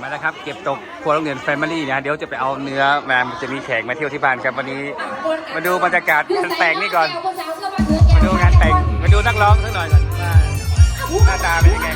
มาแล้วครับ เก็บตกครัวโรงเรียนแฟมิลี่นะ เดี๋ยวจะไปเอาเนื้อมามันจะมีแขกมาเที่ยวที่บ้านครับ วันนี้ มาดูบรรยากาศงานแต่งนี่ก่อน มาดูงานแต่ง มาดูนักร้องสักหน่อยก่อนว่าหน้าตาเป็นยังไง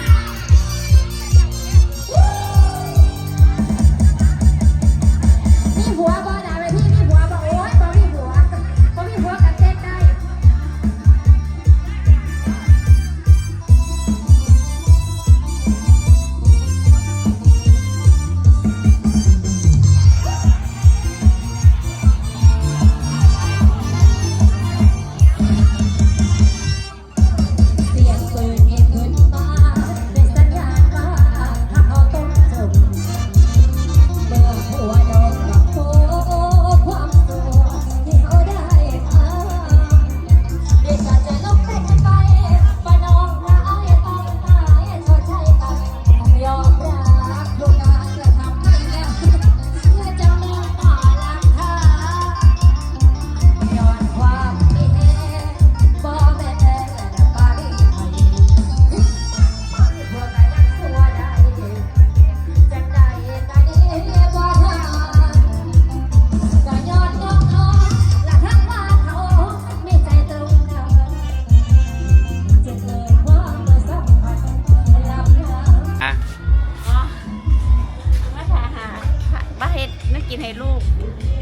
กกินให้ลูก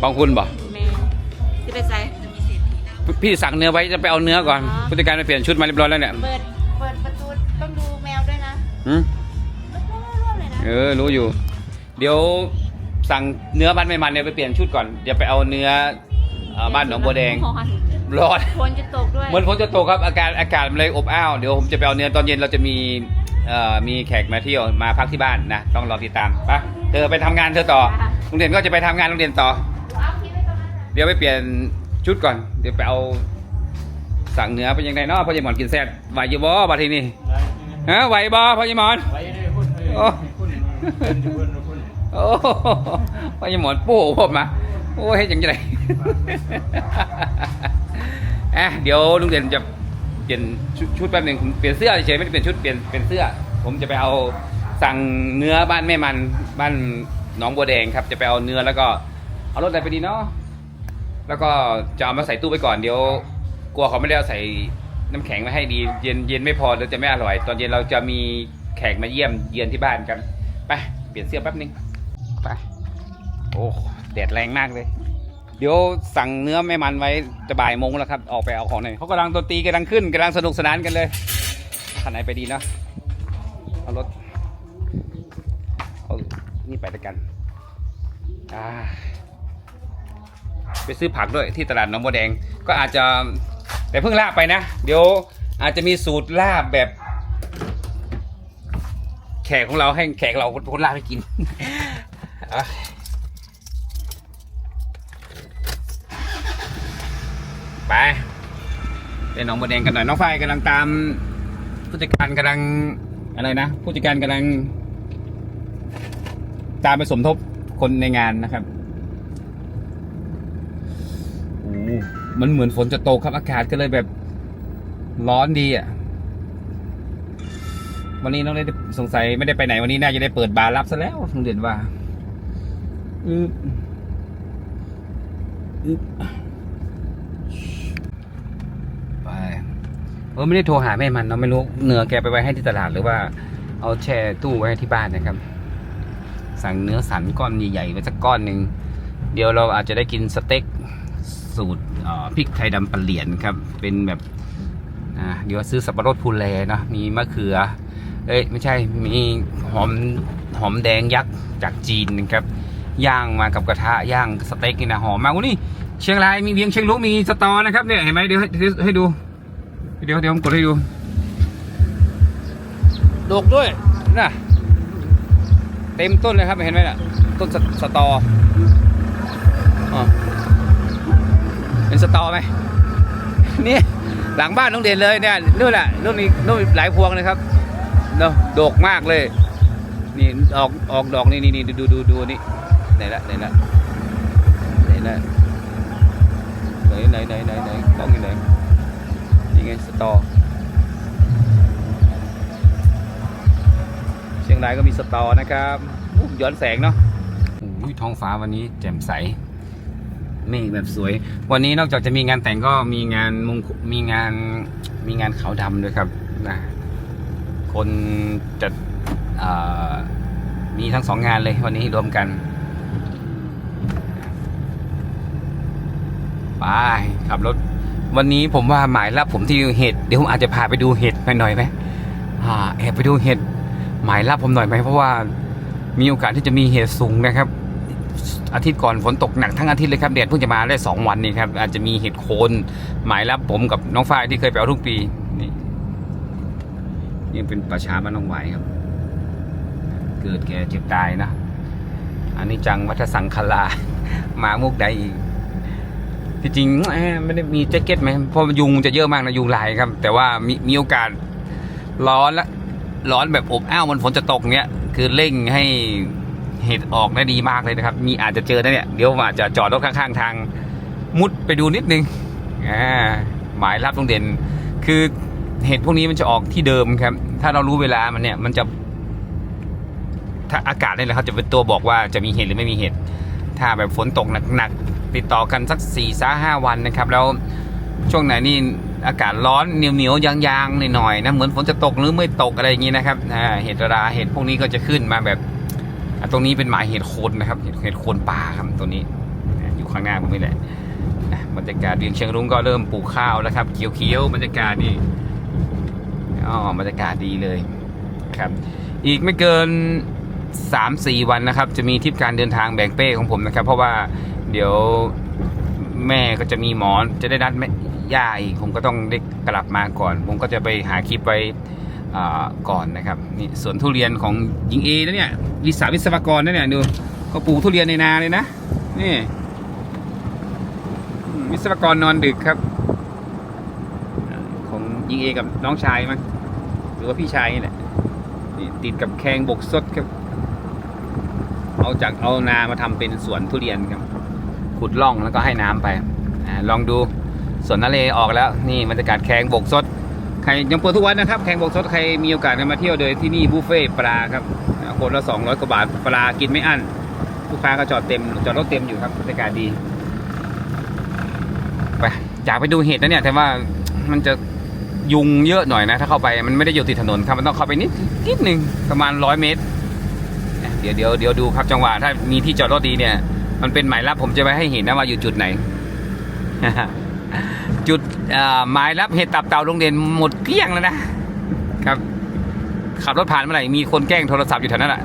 ปองคุณบ่แม่ที่ไปใส่พี่สั่งเนื้อไว้จะไปเอาเนื้อก่อนอ๋อผู้จัดการไปเปลี่ยนชุดมาเรียบร้อยแล้วเนี่ยเปิดเปิดประตูต้องดูแมวด้วยนะหืมร่วมๆเลยนะเออรู้อยู่ เดี๋ยวสั่งเนื้อบ้านไม่มันเนี่ยไปเปลี่ยนชุดก่อนเดี๋ยวไปเอาเนื้อเอ่อบ้านหนองบัวแดงร้อนร้อนฝนจะตกด้วยเหมือนฝนจะตกครับอากาศอากาศมันเลยอบอ้าวเดี๋ยวผมจะไปเอาเนื้อตอนเย็นเราจะมีเอ่อ มีแขกมาเที่ยวมาพักที่บ้านนะต้องรอติดตามไปะเธอไปทำงานเธอต่อโรงเรียนก็จะไปทำงานโรงเรียนต่อเอาคิดไว้ตรงนั้นน่ะเดี๋ยวไปเปลี่ยนชุดก่อน เดี๋ยวไปเอาสั่งเนื้อเป็นยังไงเนาะพ่อใหญ่หมอนกินแซ่บไหวอยู่บ่บัดทีนี้ฮะไหวบ่พ่อใหญ่หมอนไว้ได้หุ้นเอ้ยโอ้หุ้นหุ้นหุ้นหุ้นโอ้พ่อใหญ่หมอนโป้ผมมาโอ้ยเฮ็ดจังไงอะเดี๋ยวลุงเด่นจะ เปลี่ยนชุดชุดแป๊บหนึ่งผมเปลี่ยนเสื้อเฉยๆไม่ได้เปลี่ยนชุดเปลี่ยนเปลี่ยนเสื้อ ผมจะไปเอาสั่งเนื้อบ้านแม่มันบ้านหนองบัวแดงครับ จะไปเอาเนื้อแล้วก็เอารถอะไรไปดีเนาะแล้วก็จะเอามาใส่ตู้ไปก่อนเดี๋ยว กลัวเขาไม่ได้เอาใส่น้ำแข็งมาให้ดี เย็นเย็นไม่พอเดี๋ยวจะไม่อร่อย ตอนเย็นเราจะมีแขกมาเยี่ยมเยือนที่บ้านกันไปเปลี่ยนเสื้อแป๊บนึงไปโอ้แดดแรงมากเลย เดี๋ยวสั่งเนื้อแม่มันไว้จะบ่ายโมงแล้วครับ ออกไปเอาของหน่อยเขากำลังดนตรีกำลังขึ้นกำลังสนุกสนานกันเลยคันไหนไปดีเนาะเอารถเอานี่ไปด้วยกันไปซื้อผักด้วยที่ตลาดหนองบัวแดง ก็อาจจะแต่เพิ่งลาบไปนะ เดี๋ยวอาจจะมีสูตรลาบแบบ แขกของเราให้แขกเราคนลาบให้กิน อะ ไป เป็นหนองบัวแดงกันหน่อยน้องฝ้ายกำลังตาม ผู้จัดการกำลังอะไรนะ ผู้จัดการกำลัง ตามไปสมทบคนในงานนะครับโอ้มันเหมือนฝนจะตกครับอากาศก็เลยแบบร้อนดีอะวันนี้น้องได้สงสัยไม่ได้ไปไหนวันนี้น่าจะได้เปิดบาร์รับซะแล้วโรงเรียนว่าอืออือ ไป เออไม่ได้โทรหาแม่มันเนาไม่รู้เนื้อแกไปไว้ให้ที่ตลาดหรือว่า เอาแช่ตู้ไว้ที่บ้านนะครับ สั่งเนื้อสันก้อนใหญ่ๆไว้สักก้อนหนึ่งเดี๋ยวเราอาจจะได้กินสเต็กสูตรพริกไทยดำปลาเหลียนครับ เป็นแบบเดี๋ยวซื้อสับปะรดพูเลเนาะมีมะเขือ เอ้ยไม่ใช่มีหอมหอมแดงยักษ์จากจีนนะครับย่างมากับกระทะย่างสเต็กนี่นะหอมมากอุ้นี่เชียงรายมีเวียงเชียงรุ้งมีสตอนะครับเนี่ยเห็นไหมเดี๋ยวให้ให้ดู เดี๋ยวเดี๋ยวผมกดให้ดูดกด้วยน่ะเต็มต้นเลยครับเห็นไหมน่ะ ต้นสสตออ๋อเป็นสตอไหมนี่หลังบ้านน้องเด่นเลยเนี่ยนู่นแหละนู่นนี่นู่นหลายพวงเลยครับเนาะดกมากเลย นี่ออกออกดอกนี่นี่นี่ดูดูดูนี่ไหนละไหนละไหนละไหนไหนไหนไหนไหนกล้องอยู่ไหน ไงสตอ เชียงรายก็มีสตอนะครับย้อนแสงเนาะโอ้ยท้องฟ้าวันนี้แจ่มใสเมฆแบบสวย วันนี้นอกจากจะมีงานแต่งก็มีงานมงมีงานมีงานขาวดำด้วยครับนะคนจะมีทั้งสองงานเลยวันนี้รวมกันไปขับรถ วันนี้ผมว่าหมายรับผมที่เห็ดเดี๋ยวผมอาจจะพาไปดูเห็ดหน่อยไหมอ่าแอบไปดูเห็ดหมายรับผมหน่อยไหมเพราะว่ามีโอกาสที่จะมีเหตุสูงนะครับ อาทิตย์ก่อนฝนตกหนักทั้งอาทิตย์เลยครับแดดเพิ่งจะมาได้สองวันนี่ครับอาจจะมีเห็ดโคนหมายรับผมกับน้องฝ้ายที่เคยไปเอาทุกปีนี่นี่เป็นประชาบ้านน้องไหวครับ เกิดแก่เจ็บตายนะอันนี้จังวัฏสังคลามามุกใดอีก ที่จริงไม่ได้มีแจ็คเก็ตไหมเพราะยุงจะเยอะมากนะยุงลายครับ แต่ว่ามีมีโอกาสร้อนละร้อนแบบอบอ้าวมันฝนจะตกเนี้ยคือเร่งให้เห็ดออกได้ดีมากเลยนะครับ มีอาจจะเจอนะเนี่ยเดี๋ยวอาจจะจอดรถข้างๆทาง มุดไปดูนิดนึงอ่าหมายรับตรงเด่น คือเห็ดพวกนี้มันจะออกที่เดิมครับ ถ้าเรารู้เวลามันเนี่ยมันจะ ถ้าอากาศนี่แหละครับจะเป็นตัวบอกว่าจะมีเห็ดหรือไม่มีเห็ดถ้าแบบฝนตกหนักๆ ติดต่อกันสัก4ี่สาห้าวันนะครับ แล้วช่วงไหนนี่อากาศร้อนเหนียวเหนียวๆยางๆหน่อยๆนะเหมือนฝนจะตกหรือไม่ตกอะไรอย่างนี้นะครับเห็ดราเห็ดพวกนี้ก็จะขึ้นมาแบบตรงนี้เป็นหมายเห็ดโคนนะครับเห็ดโคนป่าครับตัวนี้อยู่ข้างหน้าผมนี่แหละบรรยากาศเวียงเชียงรุ้งก็เริ่มปลูกข้าวแล้วครับเขียวๆบรรยากาศนี่อ๋อบรรยากาศดีเลยครับ อีกไม่เกิน 3-4 วันนะครับ จะมีทริปการเดินทางแบ่งเป้ของผมนะครับ เพราะว่า เดี๋ยวแม่ก็จะมีหมอนจะได้นัดแม่ย่าอีกผมก็ต้องได้กลับมาก่อน ผมก็จะไปหาคลิปไว้ก่อนนะครับนี่สวนทุเรียนของหญิงเอนะเนี่ยวิสาวิศวกรนะเนี่ยดูเขาปลูกทุเรียนในนาเลยนะนี่วิศวกรนอนดึกครับ ของหญิงเอกับน้องชายมั้งหรือว่าพี่ชายนี่แหละนี่ติดกับแคงบกสดครับ เอาจากเอานามาทำเป็นสวนทุเรียนครับ ขุดร่องแล้วก็ให้น้ำไปอลองดูส่วนนาเลออกแล้วนี่บรรยากาศแคงบกสดใครยังเปิดทุกวันนะครับแคงบกสดใครมีโอกาสมาเที่ยวเดินที่นี่บุฟเฟ่ปลาครับคนละ 200 กว่าบาทปลากินไม่อั้นลูกค้าก็จอดเต็มจอดรถเต็มอยู่ครับบรรยากาศดีไปอยากไปดูเห็ดนะเนี่ยแต่ว่ามันจะยุงเยอะหน่อยนะ ถ้าเข้าไปมันไม่ได้อยู่ติดถนนครับมันต้องเข้าไปนิดนิดหนึ่งประมาณร้อยเมตร เดี๋ยวเดี๋ยวเดี๋ยวดูครับจังหวะถ้ามีที่จอดรถดีเนี่ย มันเป็นหมายรับผมจะไปให้เห็นนะว่าอยู่จุดไหน จุดหมายรับเห็ดตับเต่าโรงเรียนหมดเกลี้ยงแล้วนะครับขับรถผ่านเมื่อไหร่มีคนแกล้งโทรศัพท์อยู่แถวนั้นแหละ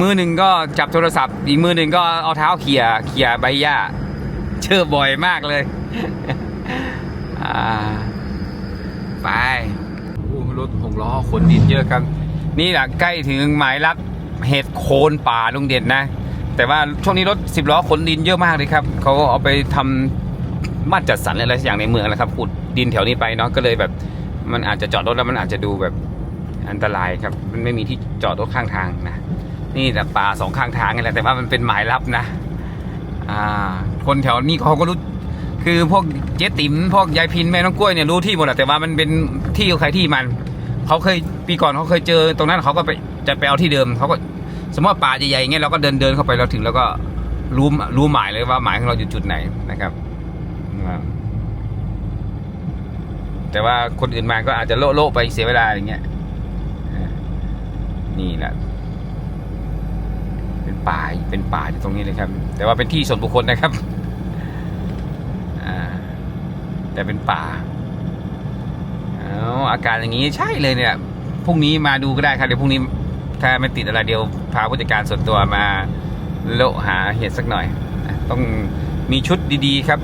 มือหนึ่งก็จับโทรศัพท์อีกมือหนึ่งก็เอาเท้าเขี่ยเขี่ยใบหญ้าเชื่อบ่อยมากเลยไปรถหกล้อขนดินเยอะครับ นี่แหละใกล้ถึงหมายรับเห็ดโคนป่าลุงเด่นนะ แต่ว่าช่วงนี้รถสิบล้อขนดินเยอะมากเลยครับเขาเอาไปทำมาดจัดสรรอะไรอย่างในเมืองนะครับขุดดินแถวนี้ไปเนาะก็เลยแบบ มันอาจจะจอดรถแล้วมันอาจจะดูแบบอันตรายครับ มันไม่มีที่จอดรถข้างทางนะนี่แต่ป่าสองข้างทางนี่แหละแต่ว่ามันเป็นหมายรับนะ อ่า คนแถวนี้เขาก็รู้ คือพวกเจ๊ติ๋มพวกยายพินแม่น้องกล้วยเนี่ยรู้ที่หมดแหละแต่ว่ามันเป็นที่ของใครที่มันเขาเคยปีก่อนเขาเคยเจอตรงนั้นเขาก็ไปจะไปเอาที่เดิมเขาก็ สมมติป่าใหญ่ๆอย่างเงี้ยเราก็เดินเดินเข้าไปเราถึงแล้วก็รู้รู้หมายเลยว่าหมายของเราอยู่จุดไหนนะครับแต่ว่าคนอื่นมาก็อาจจะโละโลไปเสียเวลาอย่างเงี้ยนี่แหละเป็นป่าเป็นป่าอยู่ตรงนี้เลยครับ แต่ว่าเป็นที่ส่วนบุคคลนะครับแต่เป็นป่าอาอาการอย่างนี้ใช่เลยเนี่ยพรุ่งนี้มาดูก็ได้ครับเดี๋ยวพรุ่งนี้ ถ้าไม่ติดอะไรเดียวพาผู้จัดการส่วนตัวมาโละหาเห็ดสักหน่อย ต้องมีชุดดีๆครับ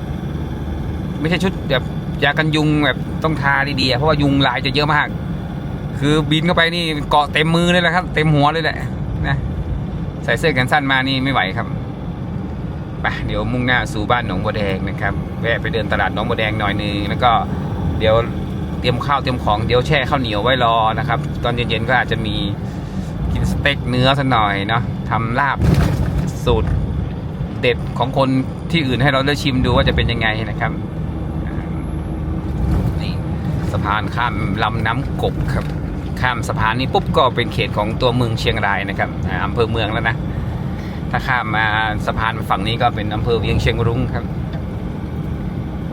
ไม่ใช่ชุดแบบยากันยุงแบบต้องทาดีๆ เพราะว่ายุงลายจะเยอะมาก คือบินเข้าไปนี่เกาะเต็มมือเลยแหละครับ เต็มหัวเลยแหละนะใส่เสื้อแขนสั้นมานี่ไม่ไหวครับไปเดี๋ยวมุ่งหน้าสู่บ้านหนองบัวแดงนะครับ แวะไปเดินตลาดหนองบัวแดงหน่อยหนึงแล้วก็เดี๋ยวเตรียมข้าวเตรียมของเดี๋ยวแช่ข้าวเหนียวไว้รอนะครับ ตอนเย็นๆก็อาจจะมี ต็กเนื้อสักหน่อยเนาะทำลาบสูตรเด็ดของคนที่อื่นให้เราได้ชิมดูว่าจะเป็นยังไงนะครับนี่สะพานข้ามลำน้ำกบครับ ข้ามสะพานนี้ปุ๊บก็เป็นเขตของตัวเมืองเชียงรายนะครับอ่าอำเภอเมืองแล้วนะถ้าข้ามมาสะพานฝั่งนี้ก็เป็นอำเภอเวียงเชียงรุ้งครับ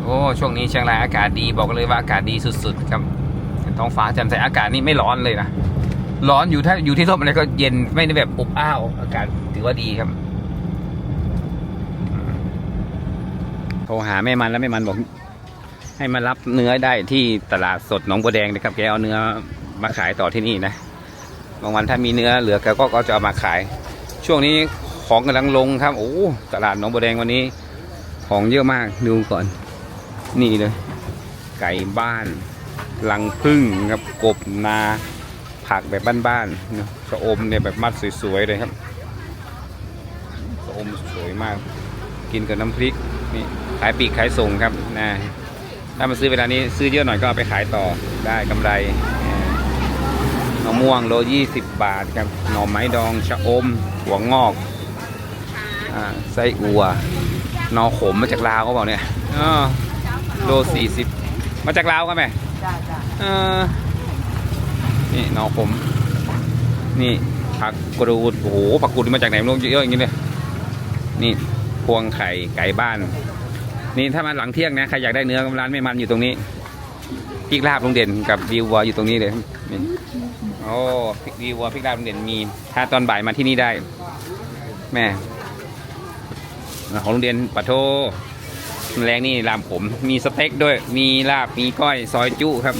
โอ้ช่วงนี้เชียงรายอากาศดีบอกเลยว่าอากาศดีสุดๆครับท้องฟ้าแจ่มใสอากาศนี่ไม่ร้อนเลยนะ ร้อนอยู่ถ้าอยู่ที่ร่มอะไรก็เย็นไม่ได้แบบอบอ้าวอากาศถือว่าดีครับโทรหาแม่มันแล้วแม่มันบอก ให้มารับเนื้อได้ที่ตลาดสดหนองบัวแดงนะครับแกเอาเนื้อมาขายต่อที่นี่นะบางวันถ้ามีเนื้อเหลือแกก็จะเอามาขาย ช่วงนี้ของกำลังลงครับโอ้ตลาดหนองบัวแดงวันนี้ ของเยอะมากดูก่อน นี่เลย ไก่บ้าน ลังพึ่งครับกบนา ผักแบบบ้านๆเนอะชะอมเนี่ยแบบมัดสวยๆเลยครับชะอมสวยมาก กินกับน้ำพริกนี่ขายปลีกขายส่งครับนะถ้ามาซื้อเวลานี้ซื้อเยอะหน่อยก็เอาไปขายต่อได้กำไรมะม่วงโลยี่สิบบาทครับหน่อไม้ดองชะอม หัวงอกอ่าไส้อัว นอขมมาจากลาวก็บอกเนี่ยอ๋อโลสี่สิบมาจากลาวกันไหมจ้าจ้า นี่นอขมนี่ผักกรูดโอ้โหผักกรูดมาจากไหนไม่รู้เยอะอย่างนี้เลยนี่พวงไข่ไก่บ้าน นี่ถ้ามาหลังเที่ยงนะใครอยากได้เนื้อร้านไม่มันอยู่ตรงนี้พริกลาบลุงเด่นกับวิววัวอยู่ตรงนี้เลยนี่โอ้พริกวิววัวพริกลาบลุงเด่นมี ถ้าตอนบ่ายมาที่นี่ได้ แม่ของโรงเรียนปะโทแรงนี่รามผม มีสเต็กด้วย มีลาบมีก้อยซอยจุครับ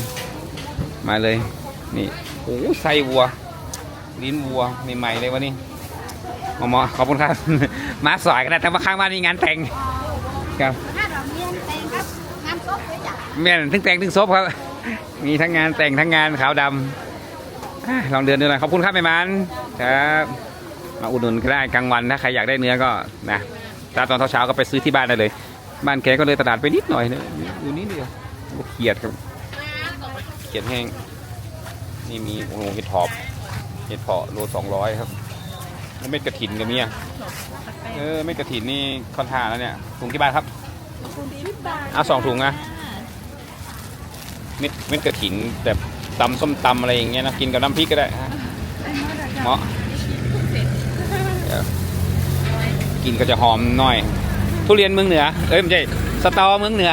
มาเลย นี่โอ้ไส้วัว ลิ้นวัวใหม่ๆเลยวะนี่หมอหมอขอบคุณครับ มาสายกันนะแต่ว่าข้างบ้านมีงานแต่งครับถ้าเราเมียนเต็งครับงานซบด้วยจ้ะแม่นทั้งแต่งทั้งซบครับ มีทั้งงานแต่งทั้งงานขาวดำอะลองเดินดูหน่อยขอบคุณครับแม่มันครับมาอุดหนุนก็ได้กลางวันถ้าใครอยากได้เนื้อก็นะถ้าตอนเช้าๆก็ไปซื้อที่บ้านได้เลย บ้านแกก็เลยตลาดไปนิดหน่อยนะอยู่นิดเดียวโอ้เขียดครับเขียดแห้ง นี่มีโอ้โหเห็ดถอบเห็ดเพาะโลสองร้อยครับแล้วเม็ดกระถินกับเนี่ยเออเม็ดกระถินนี่ค่อนข้างแล้วเนี่ยถุงกี่บาทครับเอาสองถุงนะเม็ดเม็ดกระถินแบบตำส้มตำอะไรอย่างเงี้ยนะกินกับน้ำพริกก็ได้ฮะเหมาะกินก็จะหอมหน่อย ทุเรียนเมืองเหนือ เอ้ยไม่ใช่สตอเมืองเหนือ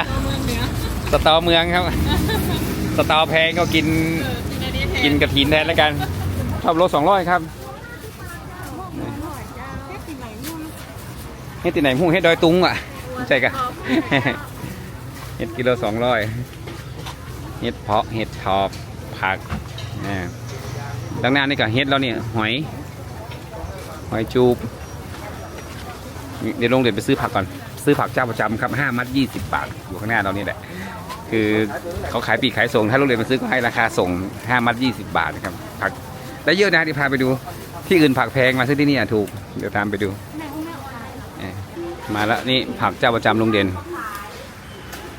สตอเมืองครับ สตอแพงก็กิน กินกระถินแทนแล้วกัน ชอบโลสองร้อยครับเฮ็ดที่ไหนหูเฮ็ดดอยตุงอะไม่ใช่กะเฮ็ดกิโลสองร้อยเฮ็ดเพาะเฮ็ดทอบผักอ่าดังนั้นนี่ก็เฮ็ดแล้วเนี่ยหอยหอยจูบเดี๋ยวลงเดี๋ยวไปซื้อผักก่อน ซื้อผักเจ้าประจำครับห้ามัดยี่สิบบาทอยู่ข้างหน้าเรานี่แหละ คือเขาขายปลีกขายส่ง ถ้าโรงเรียนมาซื้อก็ให้ราคาส่งห้ามัดยี่สิบบาทนะครับผักได้เยอะนะที่พาไปดู ที่อื่นผักแพงมาซื้อที่นี่อะถูกเดี๋ยวตามไปดูเอ่อมาแล้วนี่ผักเจ้าประจำโรงเรียน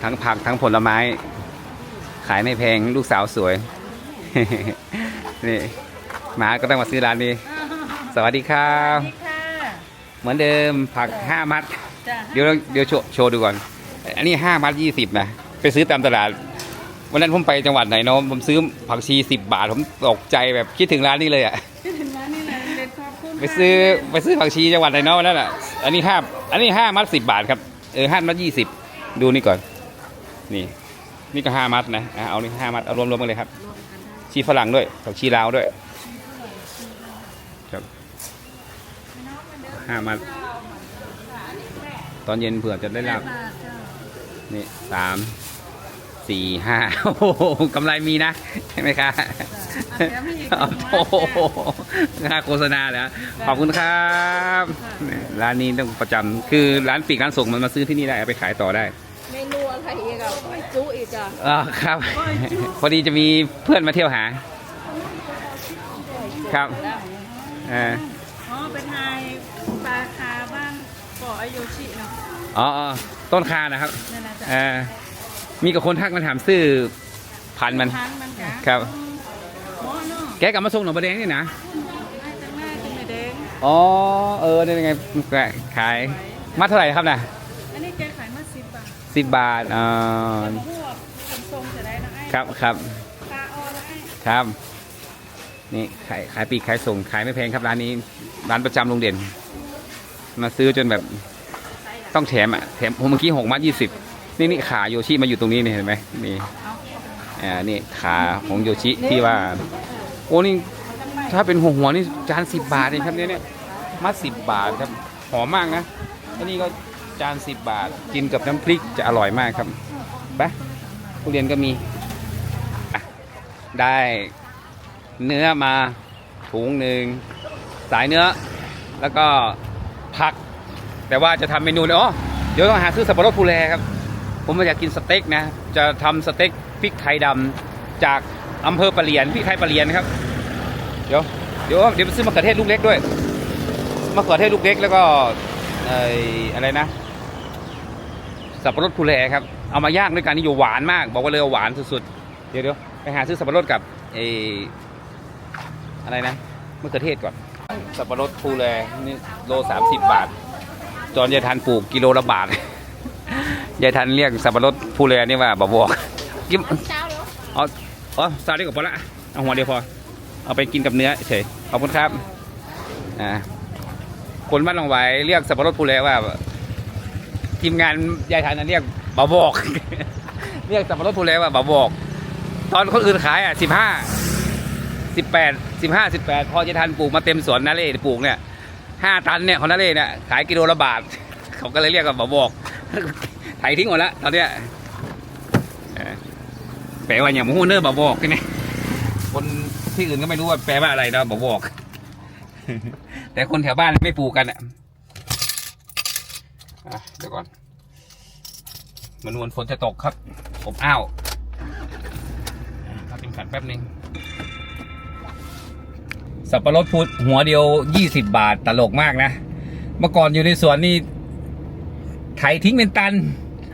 ทั้งผักทั้งผลไม้ ขายไม่แพงลูกสาวสวย นี่มาก็ต้องมาซื้อร้านนี้ สวัสดีครับค่ะเหมือนเดิมผักห้ามัดจ้ะเดี๋ยวเดี๋ยวโชว์โชว์ดูก่อน อันนี้ห้ามัดยี่สิบนะ ไปซื้อตามตลาด วันนั้นผมไปจังหวัดไหนเนาะผมซื้อผักชีสิบบาท ผมตกใจแบบคิดถึงร้านนี้เลยอะถึงร้านนี้นะเด็ดขอบคุณไปซื้อไปซื้อผักชีจังหวัดไหนเนาะวันนั่นอะ อันนี้ห้าอันนี้ห้ามัดสิบบาทครับ เออห้ามัดยี่สิบดูนี่ก่อน นี่ นี่ก็ห้ามัดนะอะเอานี่ห้ามัดเอารวมๆกันเลยครับ ชีฝรั่งด้วยผักชีลาวด้วย ครับห้ามัด ตอนเย็นเผื่อจะได้รับ นี่สาม สี่ห้าโอ้โหกำไรมีนะ ใช่ไหมคะโอ้โหค่าโฆษณาเหรอขอบคุณครับนี่ร้านนี้ต้องประจำคือร้านปีกร้านส่งมันมาซื้อที่นี่ได้เอาไปขายต่อได้เมนูอะไรอีกอะโอ้ยจุอีกอะอ๋อครับ พอดีจะมีเพื่อนมาเที่ยวหา ครับเอออ๋อเป็นนายปลาคาบ้านเกาะอายุชิเนาะอ๋ออ๋อต้นคานะครับนั่นนะจ๊ะเออ มีกับคนทักมาถามซื้อพันธุ์มัน พันมันกะครับ หมอเนาะแกกลับมาส่งหนองประแดงนี่นะให้จังหน้าจังไม่แดงอ๋อ เออนี่ไงขาย มาเท่าไหร่ครับนะอันนี้แกขายมาสิบบาทสิบบาทอ่าพวกคนทรงจะได้นะไอ้ครับครับปลาออแล้วไอ้ครับ นี่ขายขายปลีกขายส่ง ขายไม่แพงครับร้านนี้ ร้านประจำโรงเด่น มาซื้อจนแบบต้องแถมอะ แถมผมเมื่อกี้หกมัดยี่สิบ นี่นี่ขาโยชิมาอยู่ตรงนี้นี่เห็นไหมนี่อ่านี่ขาของโยชิที่ว่า โอ้นี่ถ้าเป็นหัวหัวนี่จานสิบบาทเองครับเนี่ยเนี่ยมัดสิบบาทครับหอมมากนะอันนี้ก็จานสิบบาทกินกับน้ำพริกจะอร่อยมากครับไปทุเรียนก็มีได้เนื้อมาถุงหนึ่งสายเนื้อ แล้วก็ผัก แต่ว่าจะทำเมนูเนอ๋อเดี๋ยวต้องหาซื้อสับปะรดภูแลครับ ผมอยากกินสเต็กนะ จะทำสเต็กพริกไทยดำจากอำเภอปะเหลียนพริกไทยปะเหลียนครับ เดี๋ยวเดี๋ยวเดี๋ยวไปซื้อมะเขือเทศลูกเล็กด้วยมะเขือเทศลูกเล็กแล้วก็เอ่ออะไรนะ สับปะรดภูแลครับ เอามาย่างด้วยกันนี่อยู่หวานมาก บอกว่าเลยว่าหวานสุดๆ เดี๋ยวเดี๋ยวไปหาซื้อสับปะรดกับเอออะไรนะมะเขือเทศก่อน สับปะรดภูแลนี่โลสามสิบบาท จอนยายทันปลูกกิโลละบาท ยายทันเรียกสับปะรดภูแลนี่ว่าบะบอกกิมเช้าแล้วอ๋ออ๋อซาดีกว่าพอละเอาหัวเดียวพอ เอาไปกินกับเนื้อเฉยขอบคุณครับอ่าคนบ้านหนองไหวเรียกสับปะรดภูแลว่าทีมงานยายทันนะเรียกบะบอก เรียกสับปะรดภูแลว่าบะบอก ตอนคนอื่นขายอะสิบห้าสิบแปดสิบห้าสิบแปดพอยายทันปลูกมาเต็มสวนนาเล่ปลูกเนี่ยห้าตันเนี่ยของนาเล่เนี่ยขายกิโลละบาทเขาก็เลยเรียกว่าบะบอก ไถทิ้งหมดละตอนเนี้ยเออแปลว่าอย่างมูเนอร์บะบอกนี่คนที่อื่นก็ไม่รู้ว่าแปลว่าอะไรนะบะบอก แต่คนแถวบ้านไม่ปลูกกันอะเดี๋ยวก่อน มันวนฝนจะตกครับอบอ้าวถ้าเป็นขันแป๊บหนึงสับปะรดพูดหัวเดียวยี่สิบบาทตลกมากนะ เมื่อก่อนอยู่ในสวนนี่ ไถทิ้งเป็นตัน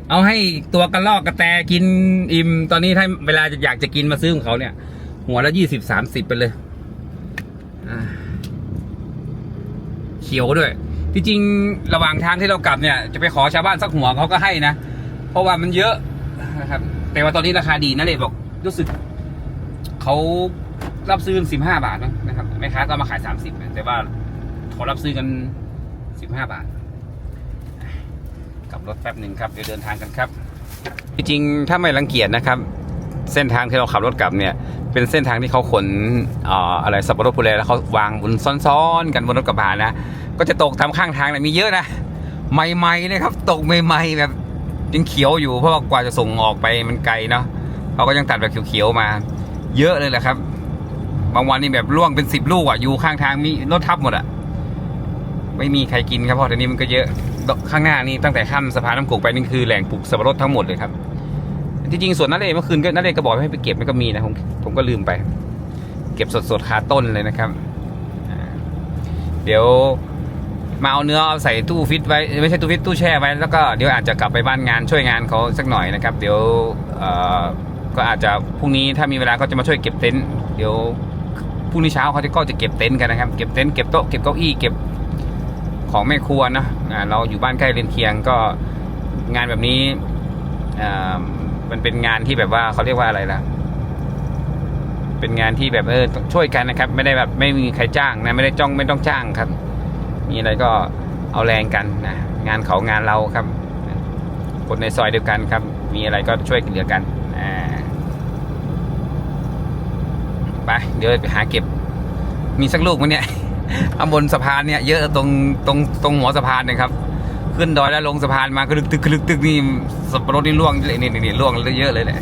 เอาให้ตัวกระลอกกระแตกินอิ่มตอนนี้ถ้าเวลาอยากจะกินมาซื้อของเขาเนี่ย หัวละยี่สิบสามสิบไปเลยเขียวด้วยที่จริงระหว่างทางที่เรากลับเนี่ยจะไปขอชาวบ้านสักหัวเขาก็ให้นะ เพราะว่ามันเยอะนะครับแต่ว่าตอนนี้ราคาดีนะเลยบอกรู้สึกเขารับซื้อสิบห้าบาทนะครับแม่ค้าก็มาขายสามสิบแต่ว่าเขารับซื้อกันสิบห้าบาท บรถแป๊บหนึ่งครับเดี๋ยวเดินทางกันครับ จริงๆถ้าไม่รังเกียจนะครับ เส้นทางที่เราขับรถกลับเนี่ย เป็นเส้นทางที่เขาขนเอ่อะไรสับปะรดพูเลแล้วเขาวางบนซ้อนๆ กันบนรถกระบะนะ ก็จะตกตามข้างทางเนี่ยมีเยอะนะใหม่ๆเลยครับ ตกใหม่ๆแบบยังเขียวอยู่เพราะว่ากว่าจะส่งออกไปมันไกลเนาะเขาก็ยังตัดแบบเขียวๆมา เยอะเลยแหละครับ บางวันนี่แบบล่วงเป็นสิบลูกอะอยู่ข้างทางมีรถทับหมดอะไม่มีใครกินครับเพราะเดี๋ยวนี้มันก็เยอะข้างหน้านี่ตั้งแต่ข้ามสะพานน้ำโขงไปนี่คือแหล่งปลูกสับปะรดทั้งหมดเลยครับที่จริงสวนนั่นเองเมื่อคืนก็นั่นเองก็บอกให้ไปเก็บมันก็มีนะผมผมก็ลืมไป เก็บสดๆคาต้นเลยนะครับเดี๋ยวมาเอาเนื้อเอาใส่ตู้ฟิตไว้ไม่ใช่ตู้ฟิตตู้แช่ไว้แล้วก็เดี๋ยวอาจจะกลับไปบ้านงานช่วยงานเขาสักหน่อยนะครับ เดี๋ยวก็อาจจะพรุ่งนี้ถ้ามีเวลาก็จะมาช่วยเก็บเต็นท์เดี๋ยวพรุ่งนี้เช้าเขาจะก็จะเก็บเต็นท์กันนะครับ เก็บเต็นท์เก็บโต๊ะเก็บเก้าอี้เก็บ ของแม่ครัวนะเราอยู่บ้านใกล้เรือนเคียงก็งานแบบนี้มันเป็นงานที่แบบว่าเขาเรียกว่าอะไรล่ะ เป็นงานที่แบบเออช่วยกันนะครับ ไม่ได้แบบไม่มีใครจ้างนะไม่ได้จ้องไม่ต้องจ้างครับ มีอะไรก็เอาแรงกันนะงานเขางานเราครับ คนในซอยเดียวกันครับ มีอะไรก็ช่วยเหลือกันไปเดี๋ยวไปหาเก็บ มีสักลูกมั้ยเนี่ย ข้างบนสะพานเนี่ยเยอะตรงตรงตรงหัวสะพานเนะครับ ขึ้นดอยแล้วลงสะพานมากระดึกตึกกระดึกตึกนี่สับปะรดนี่ล่วงเลยนี่นี่นี่ล่วงเยอะเลยแหละ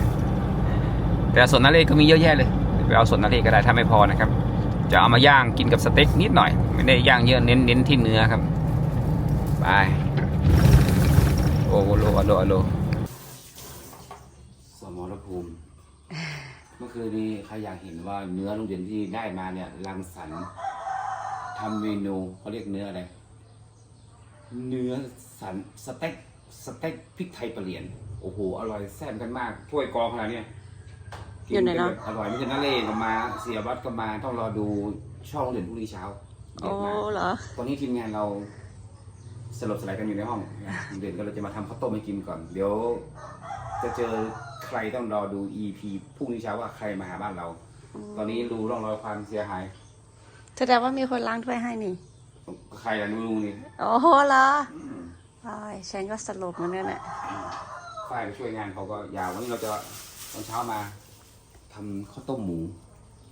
แต่ส่วนนาเลก็มีเยอะแยะเลยไปเอาส่วนนาเลก็ได้ถ้าไม่พอนะครับ จะเอามาย่างกินกับสเต็กนิดหน่อย ไม่ได้ย่างเยอะเน้นเน้นที่เนื้อครับไปโอ้โลอโลอโลสมรภูมิเมื่อคืนนี้ใครอยากเห็นว่าเนื้อโรงเรียนที่ได้มาเนี่ยรังสรรค์ ทำเมนูเขาเรียกเนื้ออะไร เนื้อสันสเต็กสเต็กพริกไทยปลาเหรียญโอ้โห อร่อยแซ่บกันมาก ถ้วยกองขนาดเนี้ยอยู่ไหนเนอะกิกัแบบอร่อยไม่ใช่นั่นเลยก็มา เสียวัดก็มาต้องรอดูช่องโรงเรียนพรุ่งนี้เช้าเด็โอ้ดมากเหรอตอนนี้ทีมงานเราสลบสลายกันอยู่ในห้องเด่นก็เลยจะมาทำข้าวต้มให้กินก่อน เดี๋ยว จะเจอใครต้องรอดู EP พรุ่งนี้เช้าว่าใครมาหาบ้านเรา ตอนนี้รู้ร่องรอยความเสียหาย แสดงว่ามีคนล้างถ้วยให้นี่ ใครล่ะนูนี่โอ้โหเหรอโอ้ยฉันก็สลบเหมือนกันน่ะฝ่ายไปช่วยงานเขาก็ยาววันนี้เราจะตอนเช้ามาทำข้าวต้มหมู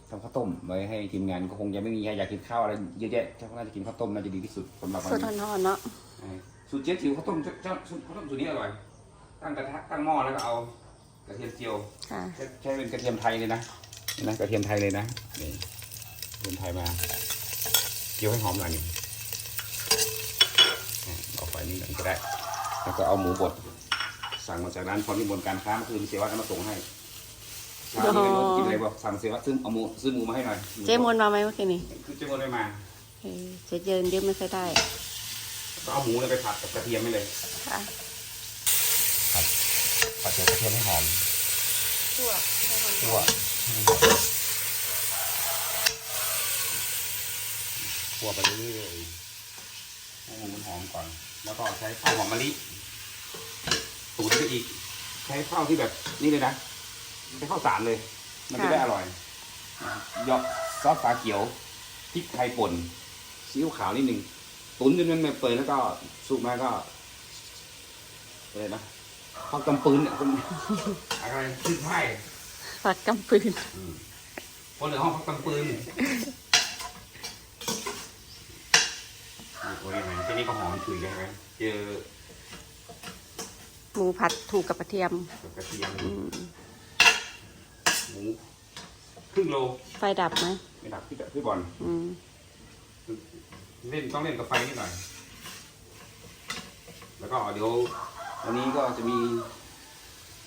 ทำข้าวต้มไว้ให้ทีมงานก็คงจะไม่มีใครอยากกินข้าวอะไรเยอะแยะเจ้าน่าจะกินข้าวต้มน่าจะดีที่สุดสำหรับวันสุดนี้ทอนๆเนาะใช่สูตรเจ๊จิ๋วข้าวต้มเจ้าเจ้าสูตรข้าวต้มสูตรนี้อร่อย ตั้งกระทะตั้งหม้อแล้วก็เอากระเทียมเจียว ค่ะ ใช้ใช้เป็นกระเทียมไทยเลยนะนี่นะกระเทียมไทยเลยนะนี่ กระเทียมไทยมาเจียวให้หอมหน่อยหนึงอะเอาไฟนี่หน่อยก็ได้ แล้วก็เอาหมูบด สั่งมาจากร้านพรนิมนต์การค้าเมื่อคืนเสียวัดเอามาส่งให้เช้านี้ไม่รู้จะกินอะไรบอกสั่งเสียวัดซื้อเอาหมูซื้อหมูมาให้หน่อยเจ๊มวนมาไหมเมื่อกี้นี้คือเจ๊มนต์ไม่มาเออเจ๊เยินเดี๋ยวไม่ค่อยได้ก็เอาหมูเนี่ยไปผัดกับกระเทียมไม่เลยค่ะผัดผัดกับกระเทียมให้หอมชั่วคั่ว วไปเรื่อยๆให้หมูมันหอมก่อน แล้วก็ใช้ข้าวหอมมะลิสูตรไปอีก ใช้ข้าวที่แบบนี่เลยนะใช้ข้าวสารเลย มันจะได้อร่อยยอกซอสฝาเขียวพริกไทยป่นซีอิ๊วขาวนิดหนึ่งตุ๋นจนมันเปื่อยแล้วก็สุกมาก็อะไรนะข้าวกำปืนเนี่ยคนอะไรขึ้นไพ่ฝักกำปืนคนเหลือห้องพักกำปืน โอ้ยไหมที่นี่ก็หอมฉุยเลยใช่ไหมเจอหมูผัดถูกกับกระเทียมกับกระเทียมอืมหมูครึ่งโลไฟดับไหมไม่ดับพี่พี่บอลอืมเล่นต้องเล่นกับไฟนิดหน่อย แล้วก็เดี๋ยววันนี้ก็จะมี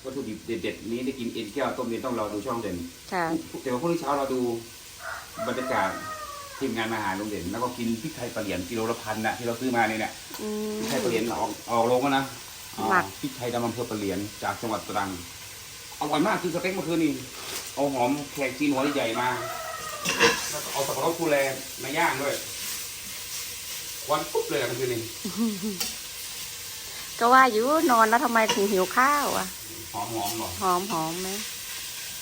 วัตถุดิบเด็ดๆนี้ได้กินเอ็นแก้วต้มเย็นต้องรอดูช่องเด่นค่ะแต่ว่าพรุ่งนี้เช้าเราดูบรรยากาศ ทีมงานอาหารโรงเด่นแล้วก็กินพริกไทยปลาเหรียญกิโลละพันนะที่เราซื้อมาเนี่ยเนี่ยอืมพริกไทยปลาเหรียญออกออกโรงแล้วนะอ๋อหมัก พริกไทยดำอำเภอปลาเหรียญจากจังหวัดตรังอร่อยมากคือสเต็กเมื่อคืนนี่เอาหอมแขกจีนหัวใหญ่ๆมาแล้วก็เอาสับปะรดคูแลมาย่างด้วยควันปุ๊บเลยอะเมื่อคืนนี่ก็ว่าอยู่นอนแล้วทำไมถึงหิวข้าวอะ หอมหอมๆหรอ หอมหอมไหม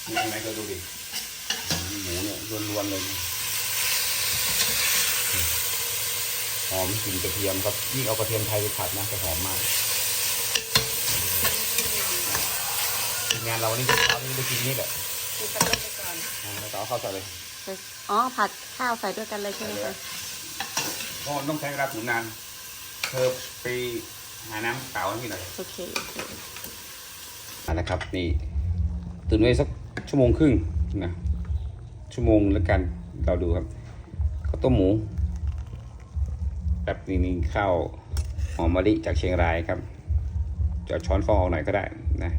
นี่ไหนก็ดูดิหมูเนี่ยล้วนๆเลย หอมกลิ่นกระเทียมครับยิ่งเอากระเทียมไทยไปผัดนะจะหอมมากทีมงานเรานี่เช้านี้ได้กินนี่แหละอ่าแล้วก็เอาเข้าวใส่เลยอ๋อผัดข้าวใส่ด้วยกันเลยใช่ไหมคะเพราะมันต้องใช้เวลาตุ๋นนานเธอไปหาน้ำเปล่าให้พี่หน่อยโอเคโอเคอ่านะครับนี่ตุ๋นไว้สักชั่วโมงครึ่งนะชั่วโมงแล้วกันเราดูครับข้าวต้มหมู แบบนี้มีข้าวหอมมะลิจากเชียงรายครับจะช้อนฟองออกหน่อยก็ได้นะ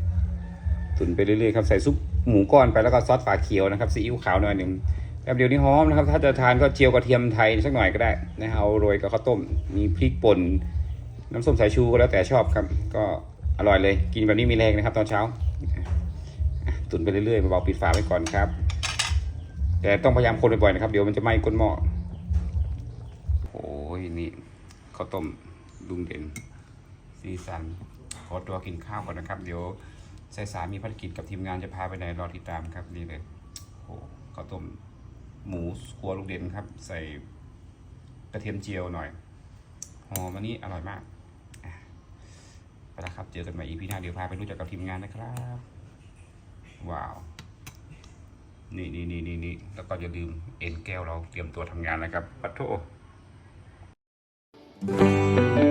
ตุนไปเรื่อยๆครับใส่ซุปหมูก้อนไปแล้วก็ซอสฝาเขียวนะครับซีอิ๊วขาวหน่อยหนึ่งแบบเดียวนี้หอมนะครับ ถ้าจะทานก็เจียวกระเทียมไทยสักหน่อยก็ได้นะเอาโรยกับข้าวต้ม มีพริกป่นน้ำส้มสายชูก็แล้วแต่ชอบครับ ก็อร่อยเลย กินแบบนี้มีแรงนะครับ ตอนเช้า ตุนไปเรื่อยๆเบาๆปิดฝาไว้ก่อนครับ แต่ต้องพยายามคนบ่อยๆนะครับ เดี๋ยวมันจะไหม้ก้นหม้อ ยนี่ข้าวต้มลุงเด่นซีซัน ขอตัวกินข้าวก่อนนะครับ เดี๋ยวสายสามีภารกิจกับทีมงานจะพาไปไหนรอติดตามครับนี่เลยโอ้ข้าวต้มหมูครัวลุงเด่นครับ ใส่กระเทียมเจียวหน่อยหอมอันนี้อร่อยมากไปแล้วครับ เจอกันใหม่อีพีหน้าเดี๋ยวพาไปรู้จักกับทีมงานนะครับ ว้าว นี่นี่นี่นี่นี่แล้วก็อย่าลืมเอ็นแก้วเราเตรียมตัวทำงานนะครับปัทโท Música